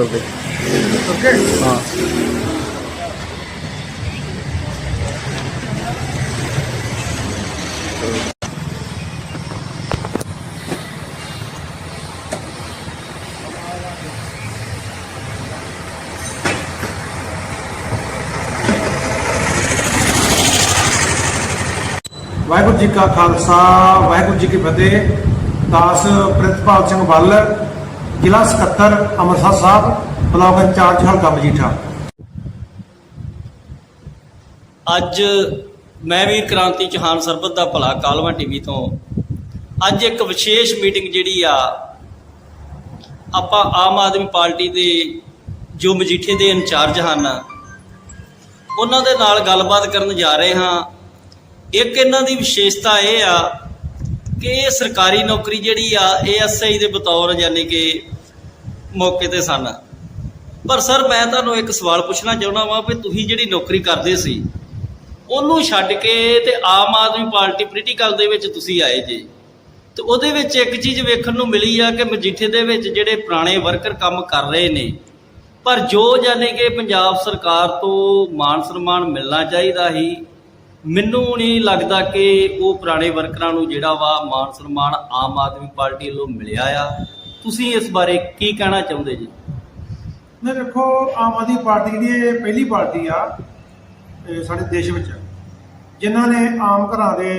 ਕਰਦੇ। ਓਕੇ ਹਾਂ। ਵਾਹਿਗੁਰੂ ਜੀ ਕਾ ਖਾਲਸਾ ਵਾਹਿਗੁਰੂ ਜੀ ਕੀ ਫਤਿਹ। ਦਾਸ ਪ੍ਰਿਤਪਾਲ ਸਿੰਘ ਬੱਲ ਜ਼ਿਲ੍ਹਾ ਸਕੱਤਰ, ਅੰਮ੍ਰਿਤਸਰ ਸਾਹਿਬ, ਬਲਾਕ ਇੰਚਾਰਜ ਹਲਕਾ ਮਜੀਠਾ। ਅੱਜ ਮੈਂ ਵੀਰ ਕ੍ਰਾਂਤੀ ਚੌਹਾਨ ਸਰਬਤ ਦਾ ਭਲਾ ਕਾਲਵਾ ਟੀਵੀ ਤੋਂ ਅੱਜ ਇੱਕ ਵਿਸ਼ੇਸ਼ ਮੀਟਿੰਗ ਜਿਹੜੀ ਆ, ਆਪਾਂ ਆਮ ਆਦਮੀ ਪਾਰਟੀ ਦੇ ਜੋ ਮਜੀਠੇ ਦੇ ਇੰਚਾਰਜ ਹਨ, ਉਹਨਾਂ ਦੇ ਨਾਲ ਗੱਲਬਾਤ ਕਰਨ ਜਾ ਰਹੇ ਹਾਂ। ਇੱਕ ਇਹਨਾਂ ਦੀ ਵਿਸ਼ੇਸ਼ਤਾ ਇਹ ਆ ਕਿ ਇਹ ਸਰਕਾਰੀ ਨੌਕਰੀ ਜਿਹੜੀ ਆ ਏਐਸਆਈ ਦੇ ਬਤੌਰ ਯਾਨੀ ਕਿ ਮੌਕੇ ਤੇ ਸਨ। ਪਰ ਸਰ, ਮੈਂ ਤੁਹਾਨੂੰ ਇੱਕ ਸਵਾਲ ਪੁੱਛਣਾ ਚਾਹੁੰਦਾ ਵਾਂ ਵੀ ਤੁਸੀਂ ਜਿਹੜੀ ਨੌਕਰੀ ਕਰਦੇ ਸੀ, ਉਹਨੂੰ ਛੱਡ ਕੇ ਤੇ ਆਮ ਆਦਮੀ ਪਾਰਟੀ ਪੋਲੀਟੀਕਲ ਦੇ ਵਿੱਚ ਤੁਸੀਂ ਆਏ ਜੀ। ਤੇ ਉਹਦੇ ਵਿੱਚ ਇੱਕ ਚੀਜ਼ ਵੇਖਣ ਨੂੰ ਮਿਲੀ ਆ ਕਿ ਮਜੀਠੇ ਦੇ ਵਿੱਚ ਜਿਹੜੇ ਪੁਰਾਣੇ ਵਰਕਰ ਕੰਮ ਕਰ ਰਹੇ ਨੇ, ਪਰ ਜੋ ਜਾਣੇ ਕਿ ਪੰਜਾਬ ਸਰਕਾਰ ਤੋਂ ਮਾਨ ਸਨਮਾਨ ਮਿਲਣਾ ਚਾਹੀਦਾ ਸੀ ਮੈਨੂੰ ਨਹੀਂ ਲੱਗਦਾ ਕਿ ਉਹ ਪੁਰਾਣੇ ਵਰਕਰਾਂ ਨੂੰ ਜਿਹੜਾ ਵਾ ਮਾਨ ਸਨਮਾਨ ਆਮ ਆਦਮੀ ਪਾਰਟੀ ਵੱਲੋਂ ਮਿਲਿਆ ਆ। ਤੁਸੀਂ ਇਸ ਬਾਰੇ ਕੀ ਕਹਿਣਾ ਚਾਹੁੰਦੇ ਜੀ? ਨੇ ਦੇਖੋ ਆਮ ਆਦਮੀ ਪਾਰਟੀ ਜਿਹੜੀ ਇਹ ਪਹਿਲੀ ਪਾਰਟੀ ਆ ਸਾਡੇ ਦੇਸ਼ ਵਿੱਚ। ਜਿਨ੍ਹਾਂ ਨੇ ਆਮ ਘਰਾਂ ਦੇ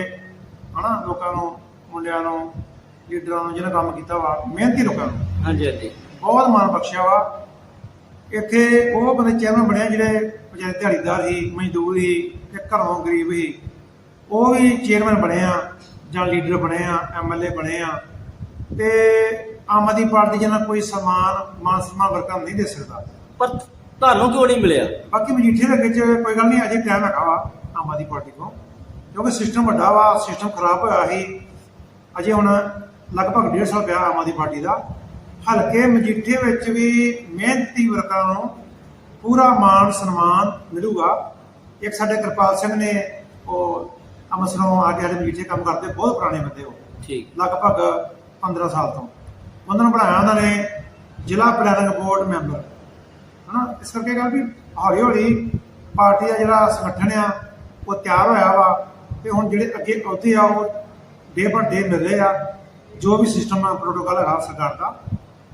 ਹਨਾ ਲੋਕਾਂ ਨੂੰ ਮੁੰਡਿਆਂ ਨੂੰ ਲੀਡਰਾਂ ਨੂੰ ਜਿਹਨਾਂ ਕੰਮ ਕੀਤਾ ਵਾ ਮਿਹਨਤੀ ਲੋਕਾਂ ਨੂੰ ਹਾਂਜੀ ਹਾਂਜੀ। ਬਹੁਤ ਮਾਣ ਬਖਸ਼ਿਆ ਵਾ। ਇੱਥੇ ਉਹ ਬੰਦੇ ਚੇਅਰਮੈਨ ਬਣਿਆ ਜਿਹੜੇ ਵਿਚਾਰੇ ਦਿਹਾੜੀਦਾਰ ਸੀ ਮਜ਼ਦੂਰ ਸੀ ਤੇ ਘਰੋਂ ਗਰੀਬ ਸੀ ਉਹ ਵੀ ਚੇਅਰਮੈਨ ਬਣੇ ਆ ਜਾਂ ਲੀਡਰ ਬਣੇ ਆ ਐਮਐਲਏ ਬਣੇ ਆ। ਤੇ ਆਮ ਆਦਮੀ ਪਾਰਟੀ ਜਿਹਨਾਂ ਕੋਈ ਸਮਾਨ ਮਾਨ ਸਨਮਾਨ ਵਰਕਰ ਨਹੀਂ ਦੇ ਸਕਦਾ। ਪਰ ਤੁਹਾਨੂੰ ਕਿਉਂ ਨਹੀਂ ਮਿਲਿਆ? ਬਾਕੀ ਮਜੀਠੇ ਦੇ ਵਿੱਚ ਕੋਈ ਗੱਲ ਨਹੀਂ ਅਜੇ ਟਾਈਮ ਹੈਗਾ ਵਾ ਆਮ ਆਦਮੀ ਪਾਰਟੀ ਕੋਲ। ਕਿਉਂਕਿ ਸਿਸਟਮ ਵੱਡਾ ਵਾ ਸਿਸਟਮ ਖਰਾਬ ਹੋਇਆ ਸੀ। ਅਜੇ ਹੁਣ ਲਗਭਗ 1.5 ਸਾਲ ਪਿਆ ਆਮ ਆਦਮੀ ਪਾਰਟੀ ਦਾ। ਹਲਕੇ ਮਜੀਠੇ ਵਿੱਚ ਵੀ ਮਿਹਨਤੀ ਵਰਕਰਾਂ ਨੂੰ ਪੂਰਾ ਮਾਣ ਸਨਮਾਨ ਮਿਲੂਗਾ। ਇੱਕ ਸਾਡੇ ਕਿਰਪਾਲ ਸਿੰਘ ਨੇ ਉਹ ਅੰਮ੍ਰਿਤਸਰੋਂ ਆ ਕੇ ਸਾਡੇ ਮਜੀਠੇ ਕੰਮ ਕਰਦੇ ਬਹੁਤ ਪੁਰਾਣੇ ਬੰਦੇ ਉਹ। ਠੀਕ। ਲਗਭਗ 15 ਸਾਲ ਤੋਂ। ਉਹਨਾਂ ਨੂੰ ਬਣਾਇਆ ਉਹਨਾਂ ਨੇ ਜ਼ਿਲ੍ਹਾ ਪਲੈਨਿੰਗ ਬੋਰਡ ਮੈਂਬਰ। ਹਨਾ? ਇਸ ਕਰਕੇ ਗੱਲ ਵੀ ਹੌਲੀ ਹੌਲੀ ਪਾਰਟੀ ਦਾ ਜਿਹੜਾ ਸੰਗਠਨ ਆ ਉਹ ਤਿਆਰ ਹੋਇਆ ਵਾ ਤੇ ਹੁਣ ਜਿਹੜੇ ਅੱਗੇ ਅਹੁਦੇ ਆ ਉਹ ਡੇ ਪਰ ਡੇ ਮਿਲ ਰਹੇ ਆ। ਜੋ ਵੀ ਸਿਸਟਮ ਆ ਪ੍ਰੋਟੋਕਾਲ ਹੈਗਾ ਸਰਕਾਰ ਦਾ।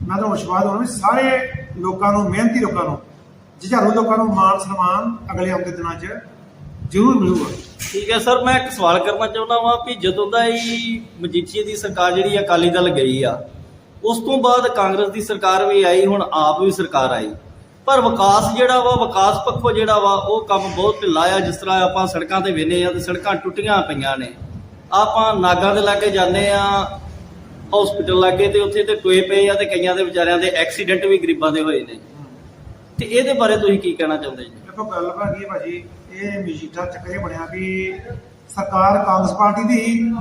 ਮੈਂ ਤਾਂ ਵਿਸ਼ਵਾਸ ਦਵਾਉਣਾ ਵੀ ਸਾਰੇ ਲੋਕਾਂ ਨੂੰ ਮਿਹਨਤੀ ਲੋਕਾਂ ਨੂੰ ਜੁਝਾਰੂ ਲੋਕਾਂ ਨੂੰ ਮਾਣ ਸਨਮਾਨ ਅਗਲੇ ਆਉਂਦੇ ਦਿਨਾਂ 'ਚ ਜ਼ਰੂਰ ਮਿਲੂਗਾ। ਠੀਕ ਹੈ ਸਰ, ਮੈਂ ਇੱਕ ਸਵਾਲ ਕਰਨਾ ਚਾਹੁੰਦਾ ਵਾਂ ਵੀ ਜਦੋਂ ਦਾ ਹੀ ਮਜੀਠੀਏ ਦੀ ਸਰਕਾਰ ਜਿਹੜੀ ਅਕਾਲੀ ਦਲ ਗਈ ਆ, ਉਸ ਤੋਂ ਬਾਅਦ ਕਾਂਗਰਸ ਦੀ ਸਰਕਾਰ ਵੀ ਆਈ, ਹੁਣ ਆਪ ਵੀ ਸਰਕਾਰ ਆਈ। ਪਰ ਵਿਕਾਸ ਜਿਹੜਾ ਵਾ, ਵਿਕਾਸ ਪੱਖੋਂ ਜਿਹੜਾ ਵਾ, ਉਹ ਕੰਮ ਬਹੁਤ ਢਿੱਲਾ ਆ, ਜਿਸ ਤਰ੍ਹਾਂ ਆਪਾਂ ਸੜਕਾਂ ਤੇ ਵੇਨੇ ਆ ਤੇ ਸੜਕਾਂ ਟੁੱਟੀਆਂ ਪਈਆਂ ਨੇ। ਆਪਾਂ ਨਾਗਾਂ ਦੇ ਲਾਗੇ ਜਾਂਦੇ ਆ ਹਸਪੀਟਲ ਲਾਗੇ ਤੇ ਉੱਥੇ ਤੇ ਟੋਏ ਪਏ ਆ ਤੇ ਕਈਆਂ ਦੇ ਵਿਚਾਰਿਆਂ ਦੇ ਐਕਸੀਡੈਂਟ ਵੀ ਗਰੀਬਾਂ ਦੇ ਹੋਏ ਨੇ। ਤੇ ਇਹਦੇ ਬਾਰੇ ਤੁਸੀਂ ਕੀ ਕਹਿਣਾ ਚਾਹੁੰਦੇ ਜੀ? ਦੇਖੋ ਗੱਲ ਹੈ ਭਾਜੀ ਇਹ ਮਜੀਠਾ ਚੱਕਰ ਇਹ ਬਣਿਆ ਵੀ ਸਰਕਾਰ ਕਾਂਗਰਸ ਪਾਰਟੀ ਦੀ ਸੀ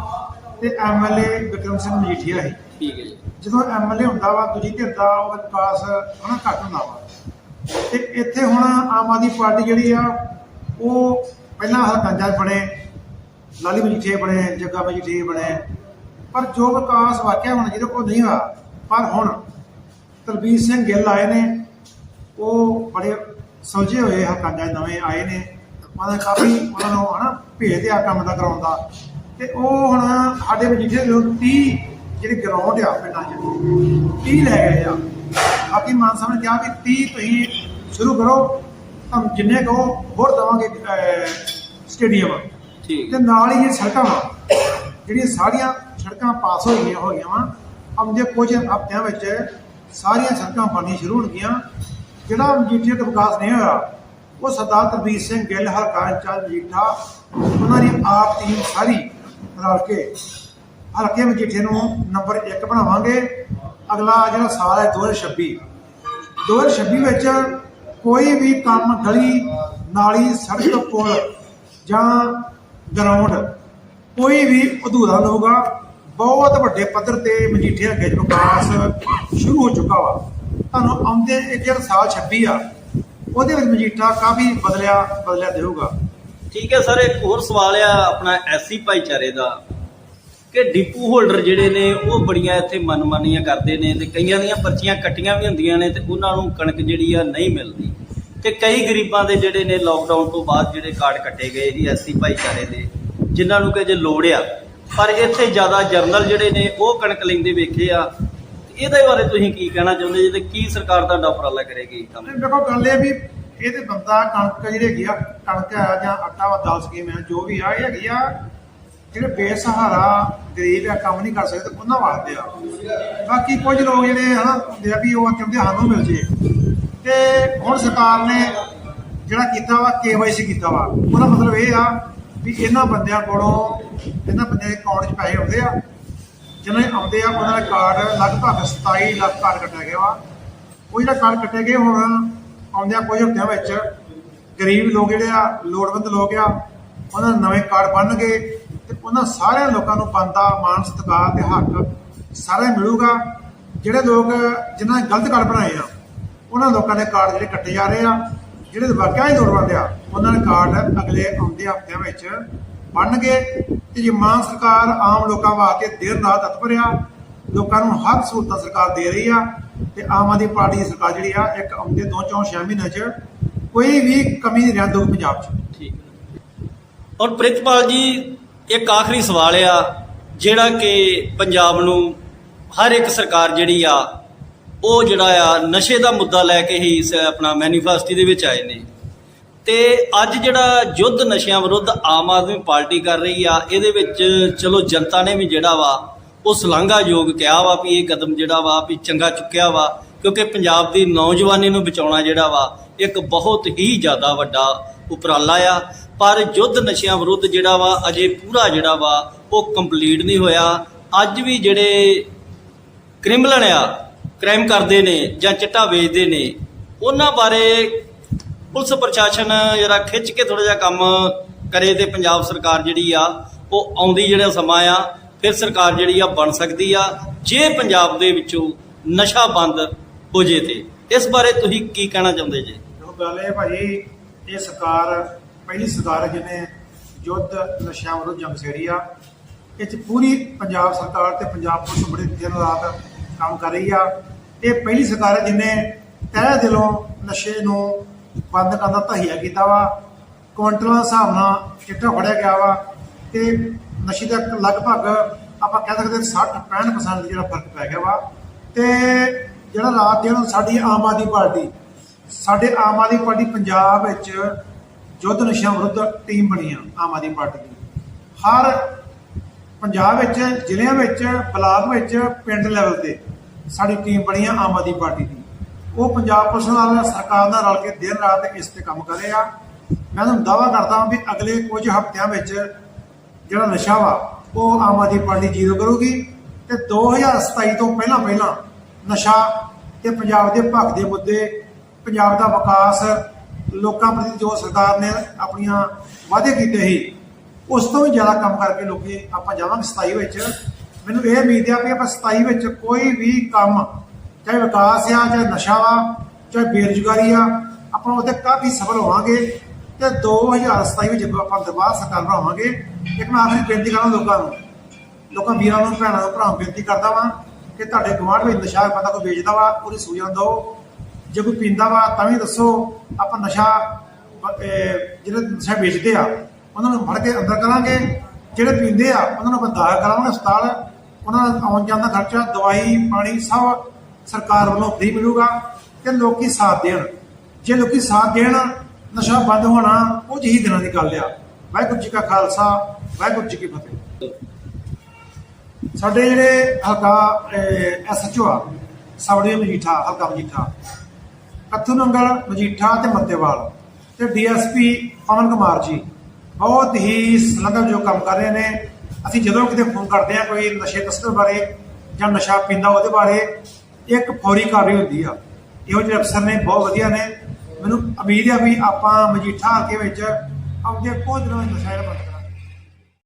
ਤੇ ਐਮਐਲਏ ਵਿਕਰਮ ਸਿੰਘ ਮਜੀਠੀਆ ਸੀ। ਠੀਕ ਹੈ ਜੀ। ਜਦੋਂ ਐਮਐਲਏ ਹੁੰਦਾ ਵਾ ਦੂਜੀ ਧਿਰ ਦਾ ਉਹ ਵਿਕਾਸ ਹਨਾ ਘੱਟ ਹੁੰਦਾ ਵਾ। ਤੇ ਇੱਥੇ ਹੁਣ ਆਮ ਆਦਮੀ ਪਾਰਟੀ ਜਿਹੜੀ ਆ ਉਹ ਪਹਿਲਾਂ ਹਲਕਾ ਜੱਜ ਬਣੇ ਲਾਲੀ ਮਜੀਠੀਆ ਬਣੇ ਜੱਗਾ ਮਜੀਠੀਆ ਬਣੇ। ਪਰ ਜੋ ਵਿਕਾਸ ਵਾਕਿਆ ਹੋਣਾ ਜਿਹਦੇ ਉਹ ਨਹੀਂ ਹੋਇਆ ਪਰ ਹੁਣ ਤਲਬੀਰ ਸਿੰਘ ਗਿੱਲ ਆਏ ਨੇ ਉਹ ਬੜੇ ਸੋਝੇ ਹੋਏ ਹਲਕਾ ਜੱਜ ਨਵੇਂ ਆਏ ਨੇ। ਉਹਨਾਂ ਕਾਫੀ ਉਹਨਾਂ ਨੂੰ ਹਨਾ ਭੇਜ ਆ ਕੰਮ ਦਾ ਕਰਾਉਣ ਦਾ। ਤੇ ਉਹ ਹੁਣ ਸਾਡੇ ਮਜੀਠੇ ਦੇ 30 ਜਿਹੜੇ ਗਰਾਊਂਡ ਆ ਪਿੰਡਾਂ 'ਚ 30 ਲੈ ਗਏ ਆ। ਬਾਕੀ ਮਾਨ ਸਾਹਿਬ ਨੇ ਕਿਹਾ ਵੀ 30 ਤੁਸੀਂ ਸ਼ੁਰੂ ਕਰੋ ਤੁਹਾਨੂੰ ਜਿੰਨੇ ਕਹੋ ਹੋਰ ਦਵਾਂਗੇ ਸਟੇਡੀਅਮ ਠੀਕ। ਤੇ ਨਾਲ ਹੀ ਇਹ ਸੜਕਾਂ ਵਾ ਜਿਹੜੀਆਂ ਸਾਰੀਆਂ ਸੜਕਾਂ ਪਾਸ ਹੋਈਆਂ ਹੋਈਆਂ ਵਾ ਆਉਂਦੇ ਕੁਝ ਹਫ਼ਤਿਆਂ ਵਿੱਚ ਸਾਰੀਆਂ ਸੜਕਾਂ ਬਣਨੀਆਂ ਸ਼ੁਰੂ ਹੋਣਗੀਆਂ ਜਿਹੜਾ ਮਜੀਠੀਆ ਦਾ ਵਿਕਾਸ ਨਹੀਂ ਹੋਇਆ, ਉਹ ਸਰਦਾਰ ਤਰਬੀਰ ਸਿੰਘ ਗਿੱਲ ਹਲਕਾ ਚੰਦ ਮਜੀਠਾ, ਉਹਨਾਂ ਦੀ ਆਪ ਟੀਮ ਸਾਰੀ ਰਲ ਕੇ ਹਲਕੇ ਮਜੀਠੇ ਨੂੰ ਨੰਬਰ 1 ਬਣਾਵਾਂਗੇ। ਅਗਲਾ ਜਿਹੜਾ ਸਾਲ ਹੈ 2026 2026 ਵਿੱਚ ਕੋਈ ਵੀ ਕੰਮ ਗਲੀ, ਨਾਲੀ, ਸੜਕ ਪੁਲ ਜਾਂ ਗਰਾਊਂਡ ਕੋਈ ਵੀ ਅਧੂਰਾ ਨਹੀਂ ਹੋਊਗਾ। ਬਹੁਤ ਵੱਡੇ ਪੱਧਰ ਤੇ ਮਜੀਠੇ ਅੱਗੇ ਵਿਕਾਸ ਸ਼ੁਰੂ ਹੋ ਚੁੱਕਾ ਵਾ। ਤੁਹਾਨੂੰ ਆਉਂਦੇ ਇਹ ਜਿਹੜਾ ਸਾਲ 26 ਆ, ਉਹਦੇ ਵਿੱਚ ਮਜੀਠਾ ਕਾਫੀ ਬਦਲਿਆ ਬਦਲਿਆ ਦੇਊਗਾ ਠੀਕ ਹੈ ਸਰ, ਇੱਕ ਹੋਰ ਸਵਾਲ ਆ ਆਪਣਾ ਐਸਸੀ ਭਾਈਚਾਰੇ ਦਾ, ਕਿ ਡਿਪੂ ਹੋਲਡਰ ਜਿਹੜੇ ਨੇ, ਉਹ ਬੜੀਆਂ ਇੱਥੇ ਮਨਮਾਨੀਆਂ ਕਰਦੇ ਨੇ ਤੇ ਕਈਆਂ ਦੀਆਂ ਪਰਚੀਆਂ ਕੱਟੀਆਂ ਵੀ ਹੁੰਦੀਆਂ ਨੇ ਤੇ ਉਹਨਾਂ ਨੂੰ ਕਣਕ ਜਿਹੜੀ ਆ ਨਹੀਂ ਮਿਲਦੀ। ਤੇ ਕਈ ਗਰੀਬਾਂ ਦੇ ਜਿਹੜੇ ਨੇ ਲਾਕਡਾਊਨ ਤੋਂ ਬਾਅਦ ਜਿਹੜੇ ਕਾਰਡ ਕੱਟੇ ਗਏ ਸੀ ਐਸੀ ਭਾਈਚਾਰੇ ਦੇ, ਜਿਨ੍ਹਾਂ ਨੂੰ ਕਿ ਜੇ ਲੋੜ ਆ, ਪਰ ਇੱਥੇ ਜ਼ਿਆਦਾ ਜਰਨਲ ਜਿਹੜੇ ਨੇ, ਉਹ ਕਣਕ ਲੈਂਦੇ ਵੇਖੇ ਆ ਇਹਦੇ ਬਾਰੇ ਤੁਸੀਂ ਕੀ ਕਹਿਣਾ ਚਾਹੁੰਦੇ ਜੀ ਤੇ ਕੀ ਸਰਕਾਰ ਤੁਹਾਡਾ ਉਪਰਾਲਾ ਕਰੇਗੀ ਇਹ ਕੰਮ? ਦੇਖੋ, ਗੱਲ ਇਹ ਵੀ ਇਹ ਤੇ ਬੰਦਾ ਕਣਕ ਜਿਹੜੀ ਹੈਗੀ ਆ, ਕਣਕ ਆ ਜਾਂ ਆਟਾ ਵਾ, ਦਾਲ ਸਕੀਮ ਹੈ ਜੋ ਵੀ ਆ, ਇਹ ਹੈਗੀ ਆ, ਜਿਹੜੇ ਬੇਸਹਾਰਾ ਗਰੀਬ ਆ, ਕੰਮ ਨਹੀਂ ਕਰ ਸਕਦੇ, ਉਹਨਾਂ ਵਾਸਤੇ ਆ। ਬਾਕੀ ਕੁਝ ਲੋਕ ਜਿਹੜੇ ਹਨਾ, ਹੁੰਦੇ ਆ ਵੀ ਉਹ ਚਾਹੁੰਦੇ ਸਾਨੂੰ ਮਿਲ ਜੇ। ਤੇ ਹੁਣ ਸਰਕਾਰ ਨੇ ਜਿਹੜਾ ਕੀਤਾ ਵਾ ਕੇਵਾਈਸੀ ਕੀਤਾ ਵਾ, ਉਹਦਾ ਮਤਲਬ ਇਹ ਆ ਵੀ ਇਹਨਾਂ ਬੰਦਿਆਂ ਕੋਲੋਂ, ਇਹਨਾਂ ਬੰਦਿਆਂ ਦੇ ਅਕਾਊਂਟ 'ਚ ਪੈਸੇ ਆਉਂਦੇ ਆ ਜਿਹਨਾਂ ਆਉਂਦੇ ਆ, ਉਹਨਾਂ ਦਾ ਕਾਰਡ ਲਗਭਗ 27 ਲੱਖ ਕਾਰਡ ਕੱਟਿਆ ਗਿਆ ਵਾ। ਉਹ ਜਿਹੜਾ ਕਾਰਡ ਕੱਟੇ ਗਏ, ਹੁਣ ਆਉਂਦਿਆਂ ਕੁਝ ਹਫ਼ਤਿਆਂ ਵਿੱਚ ਗਰੀਬ ਲੋਕ ਜਿਹੜੇ ਆ, ਲੋੜਵੰਦ ਲੋਕ ਆ, ਉਹਨਾਂ ਦੇ ਨਵੇਂ ਕਾਰਡ ਬਣਨਗੇ ਤੇ ਉਹਨਾਂ ਸਾਰਿਆਂ ਲੋਕਾਂ ਨੂੰ ਬੰਦਾ ਮਾਨ ਸਤਿਕਾਰ ਤੇ ਹੱਕ ਸਾਰਾ ਹੀ ਮਿਲੂਗਾ। ਜਿਹੜੇ ਲੋਕ ਜਿਨ੍ਹਾਂ ਨੇ ਗਲਤ ਕਾਰਡ ਬਣਾਏ ਆ, ਉਹਨਾਂ ਲੋਕਾਂ ਦੇ ਕਾਰਡ ਜਿਹੜੇ ਕੱਟੇ ਜਾ ਰਹੇ ਆ। ਜਿਹੜੇ ਵਾਕਿਆ ਹੀ ਲੋੜਵੰਦ ਆ, ਉਹਨਾਂ ਦੇ ਕਾਰਡ ਅਗਲੇ ਆਉਂਦੇ ਹਫ਼ਤਿਆਂ ਵਿੱਚ ਬਣਨਗੇ। ਤੇ ਜੇ ਮਾਨ ਸਰਕਾਰ ਆਮ ਲੋਕਾਂ ਵਾਸਤੇ ਦਿਨ ਰਾਤ ਤਤਪਰ ਆ ਲੋਕਾਂ ਨੂੰ ਹਰ ਸਹੂਲਤਾਂ ਸਰਕਾਰ ਦੇ ਰਹੀ ਆ ਤੇ ਆਮ ਆਦਮੀ ਪਾਰਟੀ ਦੀ ਸਰਕਾਰ ਜਿਹੜੀ ਆ, ਇੱਕ ਆਉਂਦੇ ਦੋ ਚੌਂ ਛੇ ਮਹੀਨਿਆਂ 'ਚ ਕੋਈ ਵੀ ਕਮੀ ਨਹੀਂ ਰਹਿਣ ਪੰਜਾਬ 'ਚ। ਠੀਕ। ਔਰ ਪ੍ਰਿਤਪਾਲ ਜੀ, ਇੱਕ ਆਖਰੀ ਸਵਾਲ ਆ, ਜਿਹੜਾ ਕਿ ਪੰਜਾਬ ਨੂੰ ਹਰ ਇੱਕ ਸਰਕਾਰ ਜਿਹੜੀ ਆ, ਉਹ ਜਿਹੜਾ ਆ, ਨਸ਼ੇ ਦਾ ਮੁੱਦਾ ਲੈ ਕੇ ਹੀ ਸ- ਆਪਣਾ ਮੈਨੀਫੈਸਟੋ ਦੇ ਵਿੱਚ ਆਏ ਨੇ। ਤੇ ਅੱਜ ਜਿਹੜਾ ਯੁੱਧ ਨਸ਼ਿਆਂ ਵਿਰੁੱਧ ਆਮ ਆਦਮੀ ਪਾਰਟੀ ਕਰ ਰਹੀ ਆ, ਇਹਦੇ ਵਿੱਚ ਚਲੋ ਜਨਤਾ ਨੇ ਵੀ ਜਿਹੜਾ ਵਾ, ਉਹ ਸ਼ਲਾਘਾਯੋਗ ਕਿਹਾ ਵਾ ਵੀ ਇਹ ਕਦਮ ਜਿਹੜਾ ਵਾ ਵੀ ਚੰਗਾ ਚੁੱਕਿਆ ਵਾ, ਕਿਉਂਕਿ ਪੰਜਾਬ ਦੀ ਨੌਜਵਾਨੀ ਨੂੰ ਬਚਾਉਣਾ ਜਿਹੜਾ ਵਾ, ਇੱਕ ਬਹੁਤ ਹੀ ਜ਼ਿਆਦਾ ਵੱਡਾ ਉਪਰਾਲਾ ਆ। ਪਰ ਯੁੱਧ ਨਸ਼ਿਆਂ ਵਿਰੁੱਧ ਜਿਹੜਾ ਵਾ, ਅਜੇ ਪੂਰਾ ਜਿਹੜਾ ਵਾ, ਉਹ ਕੰਪਲੀਟ ਨਹੀਂ ਹੋਇਆ। ਅੱਜ ਵੀ ਜਿਹੜੇ ਕ੍ਰਿਮੀਨਲ ਆ ਕ੍ਰਾਈਮ ਕਰਦੇ ਨੇ ਜਾਂ ਚਿੱਟਾ ਵੇਚਦੇ ਨੇ, ਉਹਨਾਂ ਬਾਰੇ ਪੁਲਿਸ ਪ੍ਰਸ਼ਾਸਨ ਜਿਹੜਾ ਖਿੱਚ ਕੇ ਥੋੜਾ ਜਿਹਾ ਕੰਮ ਕਰੇ ਤੇ ਪੰਜਾਬ ਸਰਕਾਰ ਜਿਹੜੀ ਆ, ਉਹ ਆਉਂਦੀ ਜਿਹੜਾ ਸਮਾਂ ਆ, ਫਿਰ ਸਰਕਾਰ ਜਿਹੜੀ ਆ ਬਣ ਸਕਦੀ ਆ, ਜੇ ਪੰਜਾਬ ਦੇ ਵਿੱਚੋਂ ਨਸ਼ਾ ਬੰਦ ਹੋ ਜੇ ਤੇ। ਇਸ ਬਾਰੇ ਤੁਸੀਂ ਕੀ ਕਹਿਣਾ ਚਾਹੁੰਦੇ ਜੀ? ਜੋ ਗੱਲ ਇਹ ਭਾਜੀ, ਇਹ ਸਰਕਾਰ, ਪਹਿਲੀ ਸਰਕਾਰ ਹੈ ਜਿਹਨੇ ਯੁੱਧ, ਨਸ਼ਿਆਂ ਵਿਰੁੱਧ ਜੰਗ ਛੇੜੀ ਆ। ਇਹ 'ਚ ਪੂਰੀ ਪੰਜਾਬ ਸਰਕਾਰ ਤੇ ਪੰਜਾਬ ਪੁਲਿਸ ਬੜੇ ਦਿਨ ਰਾਤ ਕੰਮ ਕਰ ਰਹੀ ਆ। ਇਹ ਪਹਿਲੀ ਸਰਕਾਰ ਹੈ ਜਿਹਨੇ ਤਹਿ ਦਿਲੋਂ ਨਸ਼ੇ ਨੂੰ ਬੰਦ ਕਰਨ ਦਾ ਤਹੀਆ ਕੀਤਾ ਵਾ। ਕੁਆਂਟਲਾਂ ਦੇ ਹਿਸਾਬ ਨਾਲ ਚਿੱਟਾ ਫੜਿਆ ਗਿਆ ਵਾ ਤੇ ਨਸ਼ੇ ਦਾ ਲਗਭਗ ਆਪਾਂ ਕਹਿ ਸਕਦੇ 60 65% ਜਿਹੜਾ ਫ਼ਰਕ ਪੈ ਗਿਆ ਵਾ। ਤੇ ਜਿਹੜਾ ਰਾਤ ਦਿਨ ਸਾਡੀ ਆਮ ਆਦਮੀ ਪਾਰਟੀ, ਸਾਡੇ ਆਮ ਆਦਮੀ ਪਾਰਟੀ ਪੰਜਾਬ ਵਿੱਚ ਯੁੱਧ ਨਸ਼ਿਆਂ ਵਿਰੁੱਧ ਟੀਮ ਬਣੀ ਆ ਆਮ ਆਦਮੀ ਪਾਰਟੀ ਦੀ। ਹਰ ਪੰਜਾਬ ਵਿੱਚ, ਜ਼ਿਲ੍ਹਿਆਂ ਵਿੱਚ, ਬਲਾਕ ਵਿੱਚ, ਪਿੰਡ ਲੈਵਲ ਤੇ ਸਾਡੀ ਟੀਮ ਬਣੀ ਆ ਆਮ ਆਦਮੀ ਪਾਰਟੀ ਦੀ। ਉਹ ਪੰਜਾਬ ਪੁਲਿਸ ਨਾਲ ਸਰਕਾਰ ਨਾਲ ਰਲ ਕੇ ਦਿਨ ਰਾਤ ਇਸ ਤੇ ਕੰਮ ਕਰ ਰਹੇ ਆ। ਮੈਂ ਤੁਹਾਨੂੰ ਦਾਅਵਾ ਕਰਦਾ ਹਾਂ ਵੀ ਅਗਲੇ ਕੁਝ ਹਫ਼ਤਿਆਂ ਵਿੱਚ ਜਿਹੜਾ ਨਸ਼ਾ ਵਾ, ਉਹ ਆਮ ਆਦਮੀ ਪਾਰਟੀ ਜ਼ੀਰੋ ਕਰੂਗੀ ਤੇ 2027 ਤੋਂ ਪਹਿਲਾਂ ਪਹਿਲਾਂ ਨਸ਼ਾ ਤੇ ਪੰਜਾਬ ਦੇ ਭੱਖ ਦੇ ਮੁੱਦੇ, ਪੰਜਾਬ ਦਾ ਵਿਕਾਸ, ਲੋਕਾਂ ਪ੍ਰਤੀ ਜੋ ਸਰਕਾਰ ਨੇ ਆਪਣੀਆਂ ਵਾਅਦੇ ਕੀਤੇ ਸੀ, ਉਸ ਤੋਂ ਵੀ ਜ਼ਿਆਦਾ ਕੰਮ ਕਰਕੇ ਲੋਕੀ ਆਪਾਂ ਜਾਵਾਂਗੇ 27 ਵਿੱਚ। ਮੈਨੂੰ ਇਹ ਉਮੀਦ ਆ ਕਿ ਆਪਾਂ 27 ਵਿੱਚ ਕੋਈ ਵੀ ਕੰਮ ਚਾਹੇ ਵਿਕਾਸ ਆ, ਚਾਹੇ ਨਸ਼ਾ ਵਾ, ਚਾਹੇ ਬੇਰੁਜ਼ਗਾਰੀ ਆ, ਆਪਾਂ ਉਹਦੇ ਕਾਫੀ ਸਫਲ ਹੋਵਾਂਗੇ ਤੇ 2027 ਵਿੱਚ ਆਪਾਂ ਦਰਬਾਰ ਸਰਕਾਰ ਬਣਾਵਾਂਗੇ, ਇੱਕ ਮੈਂ ਆਖਰੀ ਬੇਨਤੀ ਕਰਾਂ ਲੋਕਾਂ ਨੂੰ, ਲੋਕਾਂ ਵੀਰਾਂ ਨੂੰ, ਭੈਣਾਂ ਨੂੰ, ਭਰਾਵਾਂ ਬੇਨਤੀ ਕਰਦਾ ਵਾਂ ਕਿ ਤੁਹਾਡੇ ਗਵਾਂਢ ਵਿੱਚ ਨਸ਼ਾ ਪਤਾ ਕੋਈ ਵੇਚਦਾ ਵਾ, ਉਹਦੀ ਸੂਚਨਾ ਦਿਓ, ਜੇ ਕੋਈ ਪੀਂਦਾ ਵਾ ਤਾਂ ਵੀ ਦੱਸੋ, ਆਪਾਂ ਨਸ਼ਾ ਜਿਹੜੇ ਨਸ਼ਾ ਵੇਚਦੇ ਆ, ਉਹਨਾਂ ਨੂੰ ਫੜ ਕੇ ਅੰਦਰ ਕਰਾਂਗੇ, ਜਿਹੜੇ ਪੀਂਦੇ ਆ, ਉਹਨਾਂ ਨੂੰ ਆਪਾਂ ਦਾਖਲ ਕਰਾਵਾਂਗੇ ਹਸਪਤਾਲ, ਉਹਨਾਂ ਦਾ ਆਉਣ ਜਾਣ ਦਾ ਖਰਚਾ, ਦਵਾਈ, ਪਾਣੀ, ਸਭ ਸਰਕਾਰ ਵੱਲੋਂ ਫ੍ਰੀ ਮਿਲੂਗਾ ਤੇ ਲੋਕੀ ਸਾਥ ਦੇਣ। ਜੇ ਲੋਕੀ ਸਾਥ ਦੇਣ, ਨਸ਼ਾ ਬੰਦ ਹੋਣਾ ਕੁਝ ਹੀ ਦਿਨਾਂ ਦੀ ਗੱਲ ਆ। ਵਾਹਿਗੁਰੂ ਜੀ ਕਾ ਖਾਲਸਾ, ਵਾਹਿਗੁਰੂ ਜੀ ਕੀ ਫਤਿਹ। ਸਾਡੇ ਜਿਹੜੇ ਹਲਕਾ ਐਸਐਚਓ ਆ ਸਾਵੜੀ ਮਜੀਠਾ, ਹਲਕਾ ਮਜੀਠਾ ਕੱਥੂ ਨੰਗਲ ਮਜੀਠਾ ਤੇ ਮੱਤੇਵਾਲ ਤੇ ਡੀਐਸਪੀ ਪਵਨ ਕੁਮਾਰ ਜੀ, ਬਹੁਤ ਹੀ ਸੰਲਗਨ ਜੋ ਕੰਮ ਕਰ ਰਹੇ ਨੇ। ਅਸੀਂ ਜਦੋਂ ਕਿਤੇ ਫੋਨ ਕਰਦੇ ਆ ਕੋਈ ਨਸ਼ੇ ਤਸਕਰ ਬਾਰੇ ਜਾਂ ਨਸ਼ਾ ਪੀਂਦਾ ਉਹਦੇ ਬਾਰੇ ਇੱਕ ਫੌਰੀ ਕਾਰਵਾਈ ਹੁੰਦੀ ਆ। ਇਹੋ ਜਿਹੇ ਅਫਸਰ ਨੇ, ਬਹੁਤ ਵਧੀਆ ਨੇ। ਮੈਨੂੰ ਉਮੀਦ ਆ ਵੀ ਆਪਾਂ ਮਜੀਠਾ ਹਲਕੇ ਵਿੱਚ ਆਪਦੇ ਕੋਲ ਦਿਨਾਂ ਨਸ਼ਾ ਜਿਹੜਾ ਬੰਦ